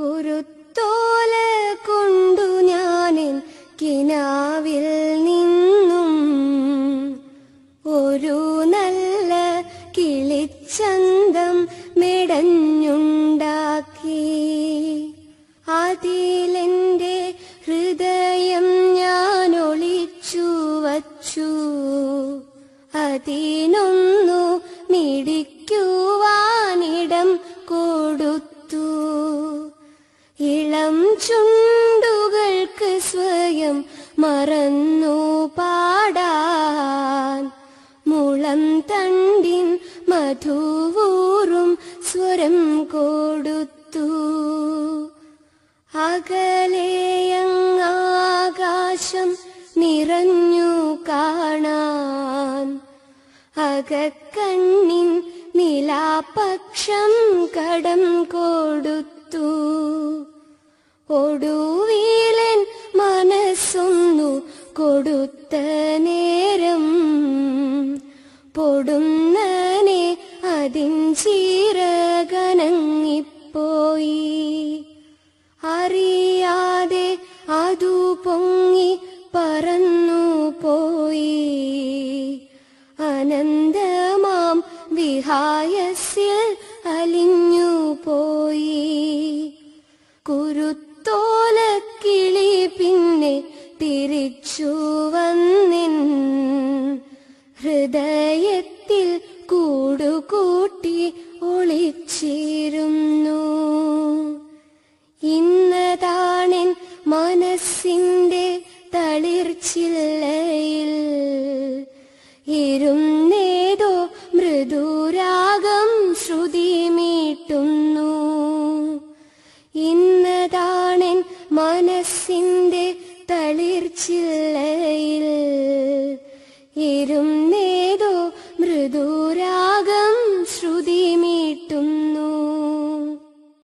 കുരുത്തോല കൊണ്ടു ഞാനിൻ കിനാവിൽ നിന്നും. ഒരു നല്ല കിളിച്ചന്തം മെടഞ്ഞുണ്ടാക്കി. അതിലെന്റെ ഹൃദയം ഞാൻ ഒളിച്ചു വച്ചു. അതിനൊന്നു ഇളം ചുണ്ടുകൾക്ക് സ്വയം മറന്നു പാടാൻ. മുളം തണ്ടിൻ മധുവൂറും സ്വരം കൊടുത്തു. അകലേയങ്ങാകാശം നിറഞ്ഞു കാണാൻ. അകക്കണ്ണിൻ നിലാപക്ഷം കടം കൊടുത്തു. ഒടുവിലൻ മനസ്സൊന്നു കൊടുത്ത നേരം പൊടുന്നനെ അതിൻ ചീരകനങ്ങിപ്പോയി. അറിയാതെ അതു പൊങ്ങി പറന്നു പോയി. അനന്തമാം വിഹായസിൽ കൂടുകൂട്ടി ഒളിച്ചിരുന്നു. ഇന്നതാണെൻ മനസ്സിന്റെ തളിർച്ചില്ലയിൽ. ഇരുന്നേതോ മൃദുരാഗം ശ്രുതി മീട്ടുന്നു. ഇന്നതാണെൻ മനസ്സിന്റെ തളിർച്ചില്ലയിൽ. ഇരും